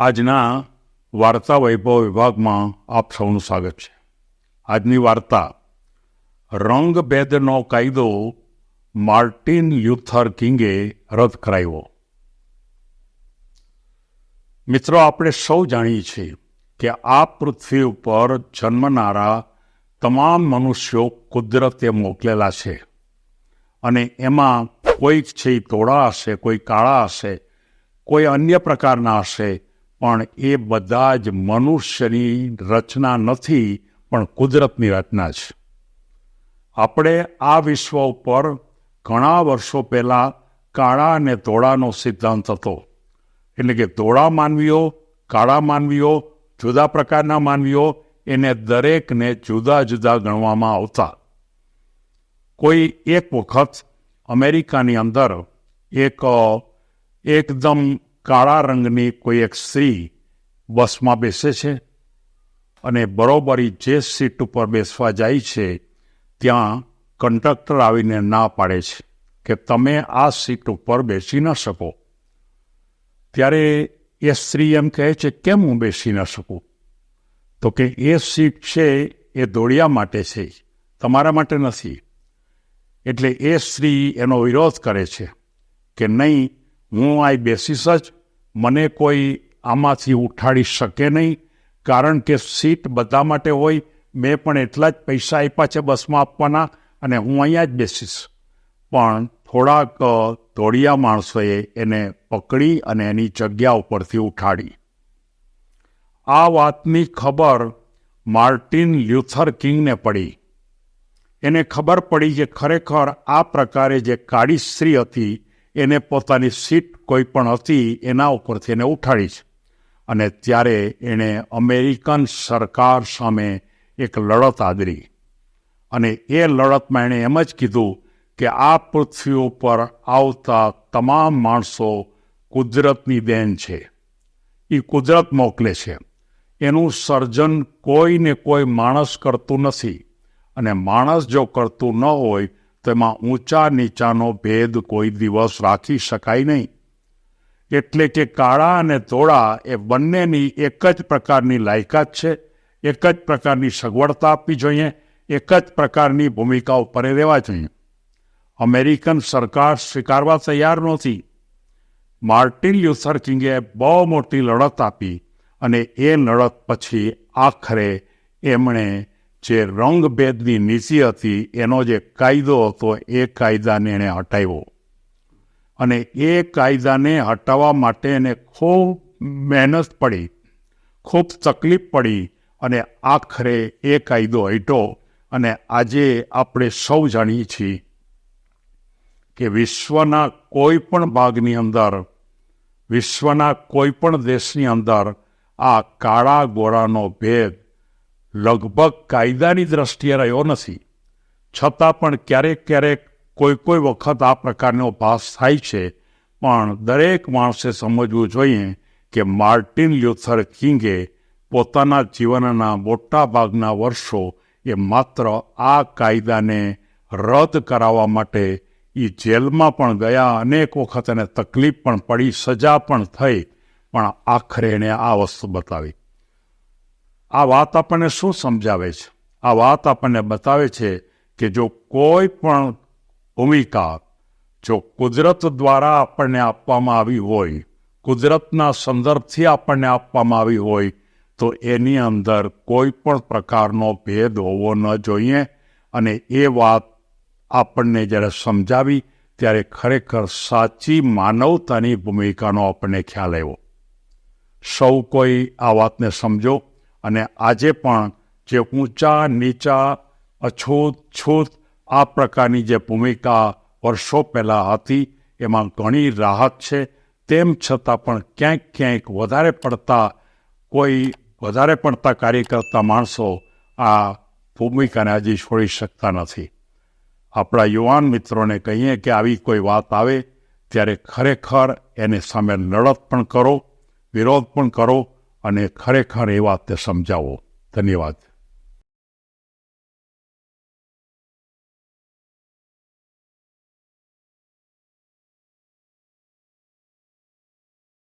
આજના વાર્તા વૈભવ વિભાગમાં આપ સૌનું સ્વાગત છે. આજની વાર્તા રંગભેદનો કાયદો માર્ટિન લ્યુથર કિંગે રદ કરાવ્યો મિત્રો, આપણે સૌ જાણીએ છીએ કે આ પૃથ્વી ઉપર જન્મનારા તમામ મનુષ્યો કુદરતે મોકલેલા છે અને એમાં કોઈક છે તોડા હશે, કોઈ કાળા હશે, કોઈ અન્ય પ્રકારના હશે પણ એ બધા જ મનુષ્યની રચના નથી, પણ કુદરતની રચના છે. આપણે આ વિશ્વ ઉપર ઘણા વર્ષો પહેલાં કાળા અને ધોળાનો સિદ્ધાંત હતો. એટલે કે ધોળા માનવીઓ, કાળા માનવીઓ, જુદા પ્રકારના માનવીઓ, એને દરેકને જુદા જુદા ગણવામાં આવતા. કોઈ એક વખત અમેરિકાની અંદર એક એકદમ કાળા રંગની કોઈ એક સ્ત્રી બસમાં બેસે છે અને બરોબરી જે સીટ ઉપર બેસવા જાય છે, ત્યાં કંડક્ટર આવીને ના પાડે છે કે તમે આ સીટ ઉપર બેસી ન શકો. ત્યારે એ સ્ત્રી એમ કહે છે, કેમ હું બેસી ન શકું? તો કે, એ સીટ છે, એ દોડિયા માટે છે, તમારા માટે નથી. એટલે એ સ્ત્રી એનો વિરોધ કરે છે કે નહીં હું આઈ બેસીશ જ. મને કોઈ આમાંથી ઉઠાડી શકે નહીં, કારણ કે સીટ બધા માટે હોય. મેં પણ એટલા જ પૈસા આપ્યા છે બસમાં આપવાના અને હું અહીંયા જ બેસીશ. પણ થોડાક ધોળિયા માણસોએ એને પકડી અને એની જગ્યા ઉપરથી ઉઠાડી. આ વાતની ખબર માર્ટિન લ્યુથર કિંગને પડી. એને ખબર પડી કે ખરેખર આ પ્રકારે જે કાળી સ્ત્રી હતી એને પોતાની સીટ કોઈ પણ હતી એના ઉપરથી એને ઉઠાડી છે. અને ત્યારે એણે અમેરિકન સરકાર સામે એક લડત આદરી. અને એ લડતમાં એણે એમ જ કીધું કે આ પૃથ્વી ઉપર આવતા તમામ માણસો કુદરતની દેન છે. એ કુદરત મોકલે છે. એનું સર્જન કોઈને કોઈ માણસ કરતું નથી. અને માણસ જો કરતું ન હોય તો એમાં ઊંચા નીચાનો ભેદ કોઈ દિવસ રાખી શકાય નહીં. એટલે કે કાળા અને ધોળા એ બંનેની એક જ પ્રકારની લાયકાત છે, એક જ પ્રકારની સગવડતા આપવી જોઈએ, એક જ પ્રકારની ભૂમિકા ઉપર રહેવા જોઈએ. અમેરિકન સરકાર સ્વીકારવા તૈયાર નહોતી. માર્ટિન લ્યુથર કિંગે બહુ મોટી લડત આપી અને એ લડત પછી આખરે એમણે જે રંગભેદની નીતિ હતી, એનો જે કાયદો હતો, એ કાયદાને એણે હટાવ્યો. અને એ કાયદાને હટાવવા માટે એને ખૂબ મહેનત પડી, ખૂબ તકલીફ પડી અને આખરે એ કાયદો હટ્યો અને આજે આપણે સૌ જાણીએ છીએ કે વિશ્વના કોઈ પણ ભાગની અંદર, વિશ્વના કોઈ પણ દેશની અંદર આ કાળા ગોરાનો ભેદ લગભગ કાયદાની દ્રષ્ટિએ રહ્યો નથી. છતાં પણ ક્યારેક ક્યારેક કોઈ કોઈ વખત આ પ્રકારનો ભાસ થાય છે, પણ દરેક માણસે સમજવું જોઈએ કે માર્ટિન લ્યુથર કિંગે પોતાના જીવનના મોટા ભાગના વર્ષો એ માત્ર આ કાયદાને રદ કરાવવા માટે એ જેલમાં પણ ગયા, અનેક વખત એને તકલીફ પણ પડી, સજા પણ થઈ, પણ આખરે એણે આ વસ્તુ બતાવી. આ વાત આપણને શું સમજાવે છે? આ વાત આપણને બતાવે છે કે જો કોઈ પણ ભૂમિકા જો કુદરત દ્વારા આપણને આપવામાં આવી હોય, કુદરતના સંદર્ભથી આપણને આપવામાં આવી હોય, તો એની અંદર કોઈ પણ પ્રકારનો ભેદ હોવો ન જોઈએ અને એ વાત આપણને જ્યારે સમજાવી, ત્યારે ખરેખર સાચી માનવતાની ભૂમિકાનો આપણને ખ્યાલ આવ્યો. સૌ કોઈ આ વાતને સમજો. અને આજે પણ જે ઊંચા, નીચા, અછૂત, છૂત આ પ્રકારની જે ભૂમિકા વર્ષો પહેલાં હતી, એમાં ઘણી રાહત છે. તેમ છતાં પણ ક્યાંક ક્યાંક વધારે પડતા કોઈ વધારે પડતા કાર્ય કરતા માણસો આ ભૂમિકાને હજી છોડી શકતા નથી. આપણા યુવાન મિત્રોને કહીએ કે આવી કોઈ વાત આવે, ત્યારે ખરેખર એને સામે લડત પણ કરો, વિરોધ પણ કરો અને ખરેખર એ વાતને સમજાવો. ધન્યવાદ.